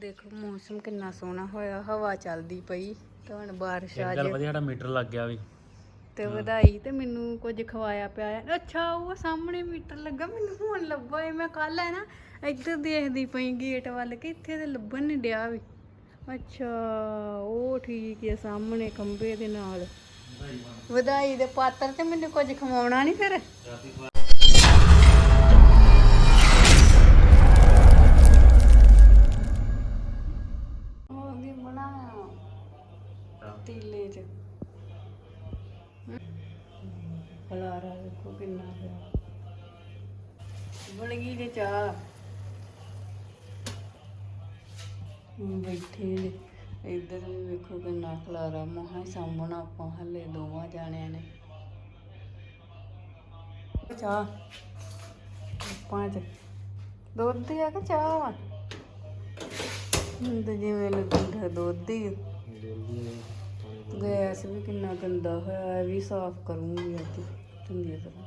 ਦੇਖੋ ਮੌਸਮ ਕਿੰਨਾ ਸੋਹਣਾ ਹੋਇਆ ਹਵਾ ਚੱਲਦੀ ਪਈ ਤੇ ਹੁਣ ਬਾਰਿਸ਼ ਆ ਚੱਲ ਜੇ। ਵਧੀਆ ਸਾਡਾ ਮੀਟਰ ਲੱਗ ਗਿਆ ਵੀ। ਤੇ ਵਧਾਈ ਤੇ ਮੈਨੂੰ ਕੁਝ ਖਵਾਇਆ ਪਿਆ ਅੱਛਾ ਉਹ ਸਾਹਮਣੇ ਮੀਟਰ ਲੱਗਾ ਮੈਨੂੰ ਹੁਣ ਲੱਭਾ ਏ ਮੈਂ ਕੱਲ ਹੈ ਨਾ ਇੱਧਰ ਦੇਖਦੀ ਪਈ ਗੇਟ ਵੱਲ ਕਿ ਇੱਥੇ ਤੇ ਲੱਭਣ ਨਹੀਂ ਡਿਆ ਵੀ। ਅੱਛਾ ਉਹ ਠੀਕ ਹੈ ਸਾਹਮਣੇ ਖੰਬੇ ਦੇ ਨਾਲ। ਵਧਾਈ ਦੇ ਪਾਤਰ ਤੇ ਮੈਨੂੰ ਕੁਝ ਖਵਾਉਣਾ ਨਹੀਂ ਫਿਰ? ਬਣ ਗਈ ਜੇ ਚਾਹ। ਹੁਣ ਬੈਠੇ ਨੇ ਇੱਧਰ ਵੀ ਵੇਖੋ ਕਿੰਨਾ ਖਲਾਰਾ, ਮਹਾ ਸਾਹਮਣਾ ਆਪਾਂ ਹਲੇ, ਦੋਵਾਂ ਜਾਣਿਆਂ ਨੇ। ਚਾਹ। ਪੰਜ ਦੁੱਧ ਆ ਕਿ ਚਾਹ ਵਾ? ਹੁਣ ਜਿਵੇਂ ਲੱਗਦਾ, ਦੁੱਧ ਹੀ ਗੈਸ ਵੀ ਕਿੰਨਾ ਗੰਦਾ ਹੋਇਆ, ਇਹ ਵੀ ਸਾਫ਼ ਕਰੂੰਗੀ ਅੱਜ, ਚੰਗੀ ਤਰ੍ਹਾਂ।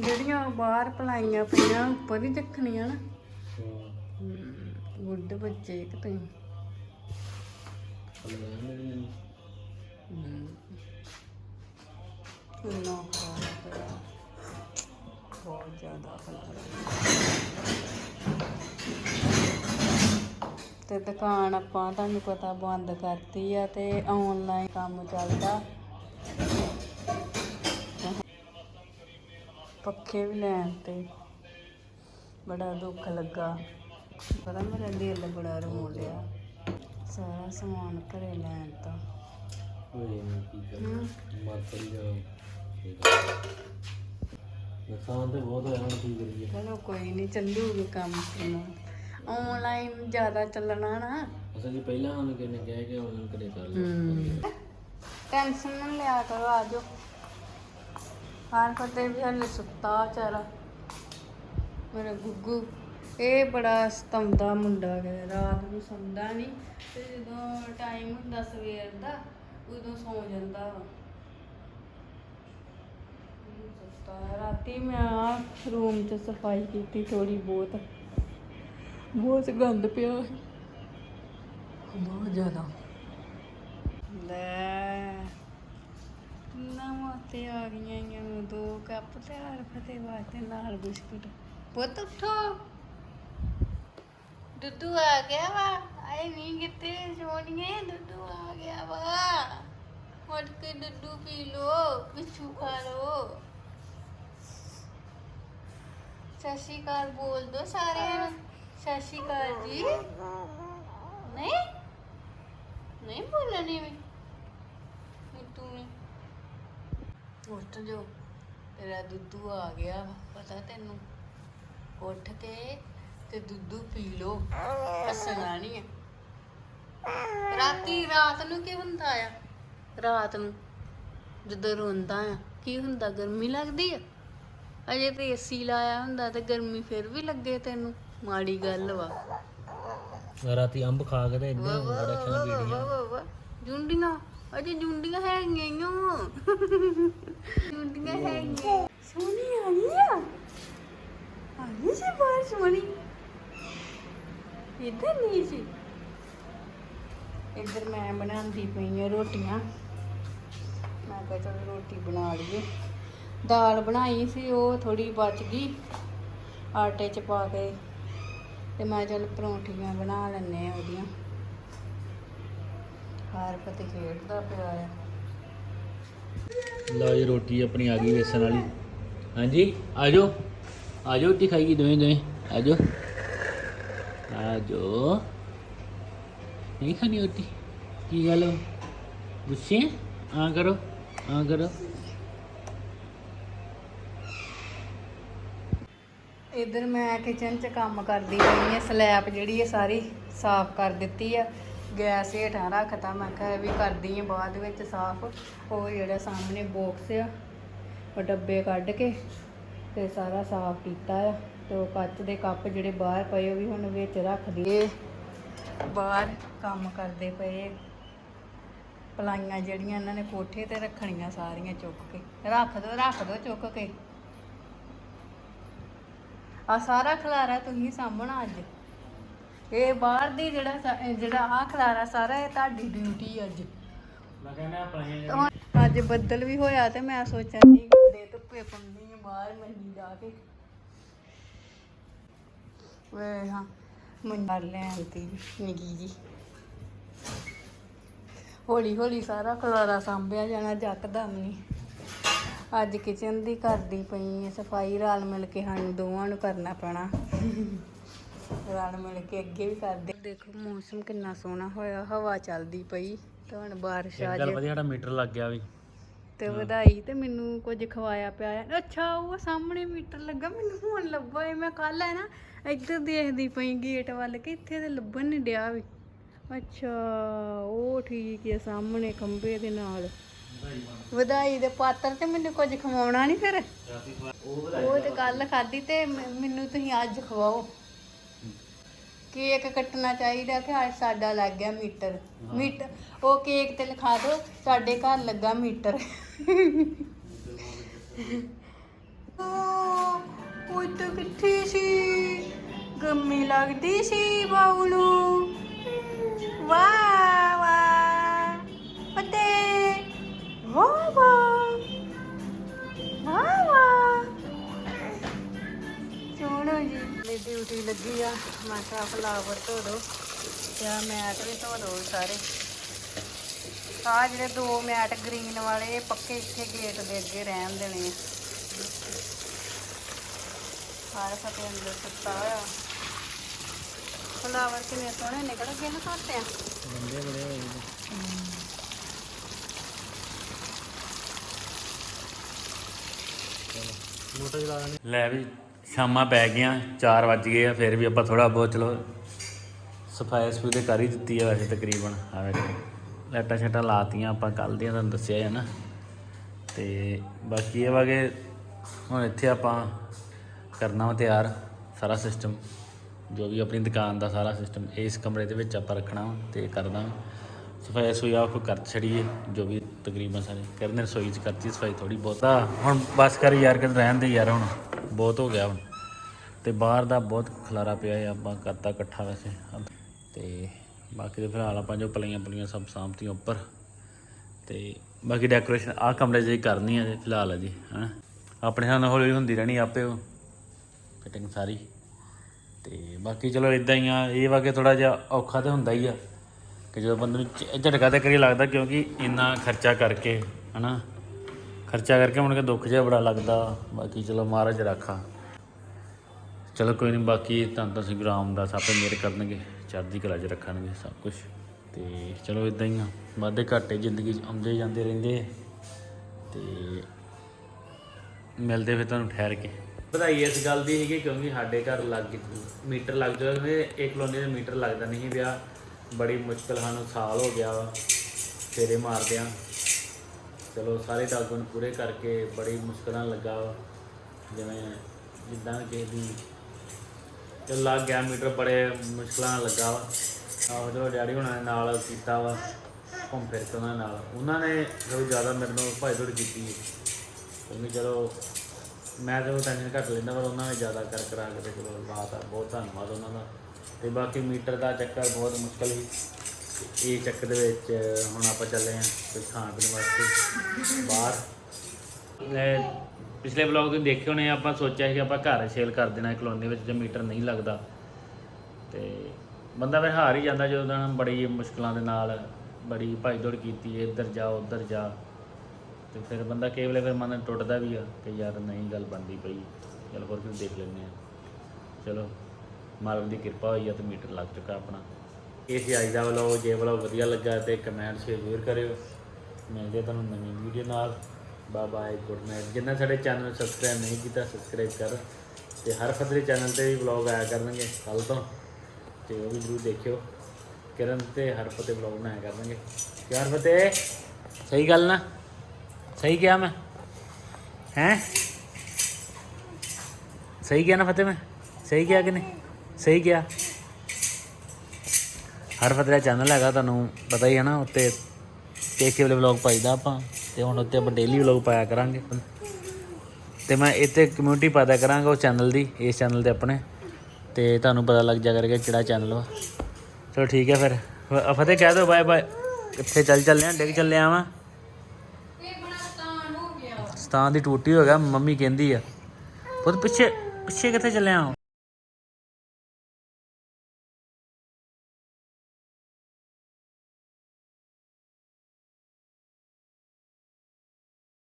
ਜਿਹੜੀਆਂ ਬਾਹਰ ਪਲਾਈਆਂ ਪਈਆਂ ਉੱਪਰ ਹੀ ਰੱਖਣੀਆਂ ਨਾ। ਗੁੱਡ ਬੱਚੇ ਇੱਕ ਤੁਸੀਂ। ਬਹੁਤ ਜ਼ਿਆਦਾ ਤੇ ਦੁਕਾਨ ਆਪਾਂ ਤੁਹਾਨੂੰ ਪਤਾ ਬੰਦ ਕਰਤੀ ਆ ਤੇ ਆਨਲਾਈਨ ਕੰਮ ਚੱਲਦਾ। ਪੱਖੇ ਵੀ ਲੈਣ ਤੇ। ਬੜਾ ਦੁੱਖ ਲੱਗਾ। ਪਤਾ ਮੇਰਾ ਦਿਲ ਬੜਾ ਰੋ ਲਿਆ ਸਾਰਾ ਸਮਾਨ ਘਰੇ ਲੈਣ ਤਾਂ। ਹੋਏ ਨਾ ਕੀ ਕਰ? ਹਮ, ਮਰ ਪਈ ਜਾ ਨੁਕਸਾਨ ਤੇ ਬਹੁਤ ਹੋਇਆ ਹੁਣ ਕੀ ਕਰੀਏ? ਚਲੋ ਕੋਈ ਨਹੀਂ ਚੱਲੂਗੀ ਕੰਮ ਆਨਲਾਈਨ ਜ਼ਿਆਦਾ ਚੱਲਣਾ ਨਾ। ਅਸਲ ਜੀ ਪਹਿਲਾਂ ਸਾਨੂੰ ਕਿਹਨੇ ਕਿਹਾ ਕਿ ਆਨਲਾਈਨ ਕਰੇ ਕਰ ਲਓ। ਟੈਨਸ਼ਨ ਨਾ ਲਿਆ ਕਰੋ ਆਜੋ ਹਾਰ ਫਤੇ ਵੀ ਹਲੇ ਸੁੱਤਾ ਵਿਚਾਰਾ। ਮੇਰਾ ਗੁੱਗੂ, ਇਹ ਬੜਾ ਸਤੰਦਾ ਮੁੰਡਾ ਹੈ ਰਾਤ ਨੂੰ ਸੌਂਦਾ ਨਹੀਂ ਤੇ ਜਦੋਂ ਟਾਈਮ ਹੁੰਦਾ ਸਵੇਰ ਦਾ, ਉਦੋਂ ਸੌ ਜਾਂਦਾ ਵਾ। ਸੁੱਤਾ ਰਾਤੀ ਮੈਂ ਰੂਮ 'ਚ ਸਫ਼ਾਈ ਕੀਤੀ ਥੋੜੀ ਬਹੁਤ। ਬਹੁਤ ਗੰਦ ਪਿਆ। ਬਹੁਤ ਜ਼ਿਆਦਾ। ਲੈ, ਨਵਾਂ ਤੇ ਆ ਗਈਆਂ ਦੋ ਕੱਪ ਤੇ ਹਰ ਵਾਸਤੇ ਨਾਲ ਬਿਸਕੁਟ। ਪੁੱਤ ਉੱਠੋ। ਦੁੱਧੂ ਆ ਗਿਆ ਵਾ। ਆਏ ਨਹੀਂ ਕਿਤੇ ਸੋਣੀਏ ਦੁੱਧੂ ਆ ਗਿਆ ਵਾ। ਉੱਠ ਕੇ ਦੁੱਧੂ ਪੀ ਲੋ ਪਿੱਛੂ ਖਾ ਲੋ ਸਤਿ ਸ਼੍ਰੀ ਅਕਾਲ, ਬੋਲ ਦੋ ਸਾਰਿਆਂ ਨੂੰ। ਸਤਿ ਸ਼੍ਰੀ ਅਕਾਲ ਜੀ। ਨਹੀਂ ਨਹੀਂ ਬੋਲਣੀ ਵੀ। ਤੂੰ ਵੀ। ਉੱਠ ਜੋ ਤੇਰਾ ਦੁੱਧੂ ਆ ਗਿਆ ਪਤਾ ਤੈਨੂੰ ਉੱਠ ਕੇ ਤੇ ਦੁੱਧੂ ਪੀ ਲੋ ਹੱਸਣਾ ਨਹੀਂ ਆ ਰਾਤੀ ਰਾਤ ਨੂੰ ਕੀ ਹੁੰਦਾ ਆ ਰਾਤ ਨੂੰ ਜਦੋਂ ਰੋਂਦਾ ਆ ਕੀ ਹੁੰਦਾ ਗਰਮੀ ਲੱਗਦੀ ਆ ਅਜੇ ਤੇ ਏਸੀ ਲਾਇਆ ਹੁੰਦਾ ਤੇ ਗਰਮੀ ਫਿਰ ਵੀ ਲੱਗੇ ਤੈਨੂੰ ਮਾੜੀ ਗੱਲ ਵਾ ਰਾਤੀ ਅੰਬ ਖਾ ਕੇ ਤੇ ਇੰਨੇ ਬੜਾ ਖਿਆ ਵਾ ਵਾ ਵਾ ਵਾ। ਜੁੰਡੀਆਂ ਅਜੇ ਜੁੰਡੀਆਂ ਹੈਗੀਆਂ ਈ ਓ। ਜੁੰਡੀਆਂ ਹੈਗੀਆਂ ਸੋਹਣੀ ਆ ਗਈ ਆ? ਆ ਗਈ ਸੀ ਬਾਹਰ ਸੋਹਣੀ ਇੱਧਰ ਨਹੀਂ ਸੀ? ਇੱਧਰ ਮੈਂ ਬਣਾਉਂਦੀ ਪਈ ਆ ਰੋਟੀਆਂ। ਮੈਂ ਕਿਹਾ ਚਲੋ ਰੋਟੀ ਬਣਾ ਲਈਏ। ਦਾਲ ਬਣਾਈ ਸੀ ਉਹ ਥੋੜੀ ਬਚ ਗਈ। ਆਟੇ 'ਚ ਪਾ ਕੇ ਤੇ ਮੈਂ ਚੱਲ ਪਰੌਂਠੀਆਂ ਬਣਾ ਲੈਣੇ ਆ ਉਹਦੀਆਂ। ਹਾਰ ਪਤੇ ਖੇਡਦਾ ਪਿਆ ਆ। ਲਓ ਜੀ ਰੋਟੀ ਆਪਣੀ ਆ ਗਈ ਵੇਸਣ ਵਾਲੀ। ਹਾਂਜੀ ਆਜੋ। ਆਜੋ ਰੋਟੀ ਖਾਈਗੀ ਦੋਵੇਂ ਦੋਵੇਂ। ਆਜੋ। ਆਜੋ। ਨਹੀਂ ਖਾਣੀ ਰੋਟੀ? ਕੀ ਗੱਲ? ਹੋ? ਗੁੱਸੇ? ਆ ਕਰੋ ਆ ਕਰੋ। ਇਧਰ ਮੈਂ ਕਿਚਨ 'ਚ ਕੰਮ ਕਰਦੀ ਪਈ ਆ ਸਲੈਬ ਜਿਹੜੀ ਹੈ ਸਾਰੀ ਸਾਫ਼ ਕਰ ਦਿੱਤੀ ਆ। ਗੈਸ ਹੇਠਾਂ ਰੱਖਤਾ। ਮੈਂ ਕਿਹਾ ਇਹ ਵੀ ਕਰਦੀ ਆ ਬਾਅਦ ਵਿੱਚ ਸਾਫ਼। ਉਹ ਜਿਹੜਾ ਸਾਹਮਣੇ ਬਾਕਸ ਆ, ਉਹ ਡੱਬੇ ਕੱਢ ਕੇ ਤੇ ਸਾਰਾ ਸਾਫ਼ ਕੀਤਾ ਆ। ਤੇ ਉਹ ਕੱਚ ਦੇ ਕੱਪ ਜਿਹੜੇ ਬਾਹਰ ਪਏ ਉਹ ਵੀ ਹੁਣ ਵਿੱਚ ਰੱਖ ਦਈਏ। ਬਾਹਰ ਕੰਮ ਕਰਦੇ ਪਏ ਪਲਾਈਆਂ ਜਿਹੜੀਆਂ ਇਹਨਾਂ ਨੇ ਕੋਠੇ ਤੇ ਰੱਖਣੀਆਂ ਸਾਰੀਆਂ ਚੁੱਕ ਕੇ। ਰੱਖ ਦੋ ਰੱਖ ਦੋ ਚੁੱਕ ਕੇ। ਆ ਸਾਰਾ ਖਲਾਰਾ ਤੁਸੀਂ ਸਾਹਮਣਾ ਅੱਜ। ਇਹ ਬਾਹਰ ਦੀ ਜਿਹੜਾ ਸਾ- ਜਿਹੜਾ ਆ ਖਲਾਰਾ ਸਾਰਾ ਇਹ ਤੁਹਾਡੀ ਡਿਊਟੀ ਅੱਜ। ਮੈਂ ਕਹਿੰਦਾ ਆਪਣੀਆਂ ਤੇ ਹੁਣ ਅੱਜ ਬੱਦਲ ਵੀ ਹੋਇਆ ਤੇ ਮੈਂ ਸੋਚਿਆ ਕਿ ਦੇ ਧੁੱਪੇ ਪੰਦੀ ਬਾਹਰ ਮੰਨੀ ਜਾ ਕੇ। ਵੇ ਹਾਂ ਮੰਨ ਲੈ ਆਂਟੀ ਨਿੱਕੀ ਜੀ। ਹੌਲੀ ਹੌਲੀ ਸਾਰਾ ਖਲਾਰਾ ਸਾਂਭਿਆ ਜਾਣਾ ਜੱਕਦਮ ਨਹੀਂ ਅੱਜ ਕਿਚਨ ਦੀ ਕਰਦੀ ਪਈ ਸਫ਼ਾਈ ਰਲ ਮਿਲ ਕੇ ਸਾਨੂੰ ਦੋਵਾਂ ਨੂੰ ਕਰਨਾ ਪੈਣਾ। ਰਲ ਮਿਲ ਕੇ ਅੱਗੇ ਵੀ ਕਰਦੇ। ਦੇਖੋ ਮੌਸਮ ਕਿੰਨਾ ਸੋਹਣਾ ਹੋਇਆ ਹਵਾ ਚੱਲਦੀ ਪਈ ਤੇ ਹੁਣ ਬਾਰਿਸ਼ ਆ ਗੱਲ ਜੇ। ਵਧੀਆ ਸਾਡਾ ਮੀਟਰ ਲੱਗ ਗਿਆ ਵੀ। ਤੇ ਵਧਾਈ ਤੇ ਮੈਨੂੰ ਕੁਝ ਖਵਾਇਆ ਪਿਆ ਅੱਛਾ ਉਹ ਸਾਹਮਣੇ ਮੀਟਰ ਲੱਗਾ ਮੈਨੂੰ ਹੁਣ ਲੱਭਾ ਏ ਮੈਂ ਕੱਲ ਹੈ ਨਾ ਇੱਧਰ ਦੇਖਦੀ ਪਈ ਗੇਟ ਵੱਲ ਕਿ ਇੱਥੇ ਤੇ ਲੱਭਣ ਨਹੀਂ ਡਿਆ ਵੀ। ਅੱਛਾ ਉਹ ਠੀਕ ਹੈ ਸਾਹਮਣੇ ਖੰਬੇ ਦੇ ਨਾਲ। ਵਧਾਈ ਦੇ ਪਾਤਰ ਤੇ ਮੈਨੂੰ ਕੁਝ ਖਵਾਉਣਾ ਨਹੀਂ ਫਿਰ। ਉਹ ਤੇ ਕੱਲ ਖਾਧੀ ਤੇ ਮ- ਮੈਨੂੰ ਤੁਸੀਂ ਅੱਜ ਖਵਾਓ। ਕੇਕ ਕੱਟਣਾ ਚਾਹੀਦਾ ਕਿ ਅੱਜ ਸਾਡਾ ਲੱਗ ਗਿਆ ਮੀਟਰ? ਮੀਟਰ ਉਹ ਕੇਕ ਤੇ ਲਿਖਾ ਦਿਓ ਸਾਡੇ ਘਰ ਲੱਗਾ ਮੀਟਰ। ਉਹ ਤਾਂ ਕਿੱਥੇ ਸੀ? ਗੰਮੀ ਲੱਗਦੀ ਸੀ ਬਾਉ ਨੂੰ। ਵਾਹ ਵਾਹ। ਪਤੇ ਵਾਹ ਵਾਹ। ਮੇਰੀ ਡਿਊਟੀ ਲੱਗੀ ਆ। ਮੈਂ ਕਿਹਾ ਫਲਾਵਰ ਧੋ ਦੋ ਤੇ ਮੈਟ ਵੀ ਧੋ ਦੋ ਸਾਰੇ। ਆ ਜਿਹੜੇ ਦੋ ਮੈਟ ਗ੍ਰੀਨ ਵਾਲੇ ਇਹ ਪੱਕੇ ਇੱਥੇ ਗੇਟ ਦੇ ਅੱਗੇ ਰਹਿਣ ਦੇਣੇ ਆ। ਸਾਰੇ ਫਤੇ ਅੰਦਰ ਸੁੱਤਾ ਹੋਇਆ। ਫਲਾਵਰ ਕਿੰਨੇ ਸੋਹਣੇ ਨਿਕਲ ਗਏ ਨਾ ਘੱਟ ਆ ਬੰਦੇ ਬੜੇ ਹੋਏ ਨੇ ਮੋਟਰ ਚਲਾ ਲੈ ਵੀ। ਸ਼ਾਮਾਂ ਪੈ ਗਈਆਂ 4 ਵੱਜ ਗਏ ਆ, ਫਿਰ ਵੀ ਆਪਾਂ ਥੋੜਾ ਬਹੁਤ ਚਲੋ ਸਫ਼ਾਈ ਸਫੂਈ ਤੇ ਕਰ ਹੀ ਦਿੱਤੀ ਆ ਵੈਸੇ ਤਕਰੀਬਨ ਆ ਲਾਈਟਾਂ ਛਟਾਂ ਲਾਤੀਆਂ ਆਪਾਂ ਕੱਲ ਦੀਆਂ, ਤੁਹਾਨੂੰ ਦੱਸਿਆ ਹੈ ਨਾ। ਤੇ ਬਾਕੀ ਇਹ ਵਾਗੇ ਹੁਣ ਇੱਥੇ ਆਪਾਂ ਕਰਨਾ ਵਾ ਤਿਆਰ ਸਾਰਾ ਸਿਸਟਮ ਜੋ ਵੀ ਆਪਣੀ ਦੁਕਾਨ ਦਾ ਸਾਰਾ ਸਿਸਟਮ ਇਸ ਕਮਰੇ ਦੇ ਵਿੱਚ ਆਪਾਂ ਰੱਖਣਾ ਵਾ ਤੇ ਕਰਦਾ ਸਫ਼ਾਈ ਸਫ਼ਾਈ ਆਪ ਕਰ ਛੜੀਏ ਜੋ ਵੀ ਤਕਰੀਬਨ ਸਾਰੇ। ਕਰਨੇ ਰਸੋਈ ਚ ਕਰਤੀ ਸਫ਼ਾਈ ਥੋੜੀ ਬਹੁਤਾ। ਹੁਣ ਬਸ ਕਰ ਯਾਰ ਕਿ ਰਹਿਣ ਦੇ ਯਾਰ ਹੁਣ, ਬਹੁਤ ਹੋ ਗਿਆ ਹੁਣ। ਤੇ ਬਾਹਰ ਦਾ ਬਹੁਤ ਖਲਾਰਾ ਪਿਆ ਹੈ ਆਪਾਂ ਕਰਤਾ ਇਕੱਠਾ ਵੈਸੇ। ਤੇ ਬਾਕੀ ਦੇ ਫਿਲਹਾਲ ਆਪਾਂ ਜੋ ਪਲੀਆਂ ਪਲੀਆਂ ਸਭ ਸਾਂਭਤੀਆਂ ਉੱਪਰ। ਤੇ ਬਾਕੀ ਡੈਕੋਰੇਸ਼ਨ ਆਹ ਕਮਰੇ 'ਚ ਕਰਨੀ ਹੈ ਜੀ ਫਿਲਹਾਲ ਹੈ ਜੀ ਹਾਂ ਆਪਣੇ ਨਾਲ ਹੌਲੀ ਹੁੰਦੀ ਰਹਿਣੀ ਆਪੇ ਉਹ ਫਿਟਿੰਗ ਸਾਰੀ। ਤੇ ਬਾਕੀ ਚਲੋ ਇਦਾਂ ਹੀ ਆ, ਇਹ ਵਾ ਕੇ ਥੋੜਾ ਜਿਹਾ ਔਖਾ ਤੇ ਹੁੰਦਾ ਹੀ ਆ। ਕਿ ਜਦੋਂ ਬੰਦੇ ਨੂੰ ਝਟਕਾ ਤੇ ਕਰੀ ਲੱਗਦਾ ਕਿਉਂਕਿ ਇੰਨਾ ਖਰਚਾ ਕਰਕੇ, ਹਨਾ? ਖਰਚਾ ਕਰਕੇ ਮੁੜ ਕੇ ਦੁੱਖ ਜਿਹਾ ਬੜਾ ਲੱਗਦਾ। ਬਾਕੀ ਚਲੋ ਮਹਾਰਾਜ ਰੱਖਾ। ਚਲੋ ਕੋਈ ਨਹੀਂ ਬਾਕੀ ਤਾਂ ਤਾਂ ਅਸੀਂ ਗ੍ਰਾਮ ਦਾ ਆਪੇ ਮੇਰ ਕਰਨਗੇ, ਚੜ੍ਹਦੀ ਕਲਾ 'ਚ ਰੱਖਣਗੇ ਸਭ ਕੁਝ ਤੇ ਚਲੋ ਇਦਾਂ ਹੀ ਆ। ਵਾਧੇ ਘਾਟੇ ਜ਼ਿੰਦਗੀ 'ਚ ਆਉਂਦੇ ਜਾਂਦੇ ਰਹਿੰਦੇ ਆ। ਤੇ ਮਿਲਦੇ ਫਿਰ ਤੁਹਾਨੂੰ ਠਹਿਰ ਕੇ। ਵਧਾਈ ਇਸ ਗੱਲ ਦੀ ਹੈਗੀ ਕਿਉਂਕਿ ਸਾਡੇ ਘਰ ਲੱਗ, ਮੀਟਰ ਲੱਗ ਜਾਵੇ ਇਹ ਕਲੋਨੀ ਦੇ ਮੀਟਰ ਲੱਗਦਾ ਨਹੀਂ ਪਿਆ ਬੜੀ ਮੁਸ਼ਕਲ ਸਾਨੂੰ ਸਾਲ ਹੋ ਗਿਆ ਵਾ, ਫੇਰੇ ਮਾਰਦਿਆਂ। ਚਲੋ, ਸਾਰੇ ਡਾਕੂਮੈਂਟ ਪੂਰੇ ਕਰਕੇ ਬੜੀ ਮੁਸ਼ਕਲਾਂ ਲੱਗਾ ਵਾ। ਜਿਵੇਂ ਜਿੱਦਾਂ ਕਿ ਦੀ ਤੇ ਲੱਗ ਗਿਆ, ਮੀਟਰ ਬੜੇ ਮੁਸ਼ਕਲਾਂ ਨਾਲ ਲੱਗਾ ਵਾ। ਆਹੋ ਚਲੋ ਡੈਡੀ ਹੁਣਾਂ ਨੇ ਨਾਲ ਕੀਤਾ ਵਾ, ਘੁੰਮ ਫਿਰ ਕੇ ਉਹਨਾਂ ਨਾਲ। ਉਹਨਾਂ ਨੇ ਜੋ ਜ਼ਿਆਦਾ ਮੇਰੇ ਨਾਲ ਭਾਈ ਦੌੜ ਕੀਤੀ ਹੈ ਚਲੋ, ਮੈਂ ਤਾਂ ਟੈਨਸ਼ਨ ਘੱਟ ਲੈਂਦਾ, ਪਰ ਉਹਨਾਂ ਨੇ ਜ਼ਿਆਦਾ ਕਰ ਕਰਾ ਕੇ ਤੇ ਚਲੋ ਬਾਤ ਆ, ਬਹੁਤ ਧੰਨਵਾਦ ਉਹਨਾਂ ਦਾ। ਤੇ ਬਾਕੀ ਮੀਟਰ ਦਾ ਚੱਕਰ ਬਹੁਤ ਮੁਸ਼ਕਲ ਸੀ। ਇਹ ਚੱਕਰ ਦੇ ਵਿੱਚ ਹੁਣ ਆਪਾਂ ਚੱਲੇ ਆਂ ਕੁਝ ਖਾਣ ਪੀਣ ਵਾਸਤੇ ਬਾਹਰ। ਪਿਛਲੇ ਵਲੌਗ ਤੁਸੀਂ ਦੇਖੇ ਹੋਣੇ ਆਪਾਂ ਸੋਚਿਆ ਸੀ ਕਿ ਆਪਾਂ ਘਰ ਸੇਲ ਕਰ ਦੇਣਾ ਕਲੋਨੀ ਵਿੱਚ ਜੇ ਮੀਟਰ ਨਹੀਂ ਲੱਗਦਾ। ਤੇ ਬੰਦਾ ਫਿਰ ਹਾਰ ਹੀ ਜਾਂਦਾ ਜਦੋਂ ਦਾ ਬੜੀ ਮੁਸ਼ਕਲਾਂ ਦੇ ਨਾਲ ਬੜੀ ਭਾਈ ਦੌੜ ਕੀਤੀ, ਇੱਧਰ ਜਾ, ਉੱਧਰ ਜਾ। ਤੇ ਫਿਰ ਬੰਦਾ ਕਈ ਵੇਲੇ ਫਿਰ ਮਨ ਟੁੱਟਦਾ ਵੀ ਆ ਕਿ ਯਾਰ ਨਹੀਂ, ਗੱਲ ਬਣਦੀ ਪਈ। ਚਲ ਹੋਰ ਕੁਝ ਦੇਖ ਲੈਂਦੇ ਆ ਚਲੋ। ਮਾਲਕ ਦੀ ਕਿਰਪਾ ਹੋਈ ਆ ਤੇ ਮੀਟਰ ਲੱਗ ਚੁੱਕਾ ਆਪਣਾ। ਇਹ ਅੱਜ ਦਾ ਵਲੌਗ ਜੇ ਵਲੌਗ ਵਧੀਆ ਲੱਗਾ ਤੇ ਕਮੈਂਟ ਸ਼ੇਅਰ ਜ਼ਰੂਰ ਕਰਿਓ। ਮਿਲਦੇ ਤੁਹਾਨੂੰ ਨਵੀਂ ਵੀਡੀਓ ਨਾਲ। ਬਾਏ ਬਾਏ ਗੁੱਡ ਨਾਈਟ ਜਿੰਨਾ ਸਾਡੇ ਚੈਨਲ ਨੂੰ ਸਬਸਕ੍ਰਾਈਬ ਨਹੀਂ ਕੀਤਾ ਸਬਸਕ੍ਰਾਈਬ ਕਰ। ਤੇ ਹਰ ਫਤਰੇ ਚੈਨਲ ਤੇ ਵੀ ਵਲੌਗ ਆਇਆ ਕਰਨਗੇ ਕੱਲ ਤੋਂ। ਤੇ ਉਹ ਵੀ ਜ਼ਰੂਰ ਦੇਖਿਓ। ਕਿਰਨ ਤੇ ਹਰ ਫਤਿਹ ਵਲੌਗ ਬਣਾਇਆ ਕਰਨਗੇ। ਯਾਰ ਫਤਿਹ? ਸਹੀ ਗੱਲ ਨਾ? ਸਹੀ ਕਿਹਾ ਮੈਂ। ਹੈ? ਸਹੀ ਕਿਹਾ ਨਾ ਫਤਿਹ ਮੈਂ? ਸਹੀ ਕਿਹਾ ਕਿ ਨਹੀਂ? ਸਹੀ ਕਿਹਾ। ਹਰ ਫਤਿਹ ਦਾ ਚੈਨਲ ਹੈਗਾ, ਤੁਹਾਨੂੰ ਪਤਾ ਹੀ ਹੈ ਨਾ, ਉੱਤੇ ਕੇਕੇ ਵਾਲੇ ਵਲੌਗ ਪਾਈਦਾ ਆਪਾਂ, ਤੇ ਹੁਣ ਉੱਤੇ ਆਪਾਂ ਡੇਲੀ ਵਲੌਗ ਪਾਇਆ ਕਰਾਂਗੇ। ਤੇ ਮੈਂ ਇੱਥੇ ਕਮਿਊਨਿਟੀ ਪਤਾ ਕਰਾਂਗਾ ਉਸ ਚੈਨਲ ਦੀ, ਇਸ ਚੈਨਲ ਤੇ ਆਪਣੇ, ਤੇ ਤੁਹਾਨੂੰ ਪਤਾ ਲੱਗ ਜਾ ਕਰੇਗਾ ਕਿਹੜਾ ਚੈਨਲ ਵਾ। ਚਲੋ ਠੀਕ ਹੈ ਫਿਰ। ਫਤਿਹ ਕਹਿ ਦਿਓ ਬਾਏ ਬਾਏ ਕਿੱਥੇ ਚੱਲ ਚੱਲੇ ਆ, ਡਿੱਗ ਚੱਲੇ ਆਵਾਂ ਇਹ ਸਤਾਨ ਦੀ ਟੂਟੀ ਹੋ ਗਿਆ, ਮੰਮੀ ਕਹਿੰਦੀ ਆ। ਪੁੱਤ ਪਿੱਛੇ ਪਿੱਛੇ ਕਿੱਥੇ ਚੱਲੇ ਆ?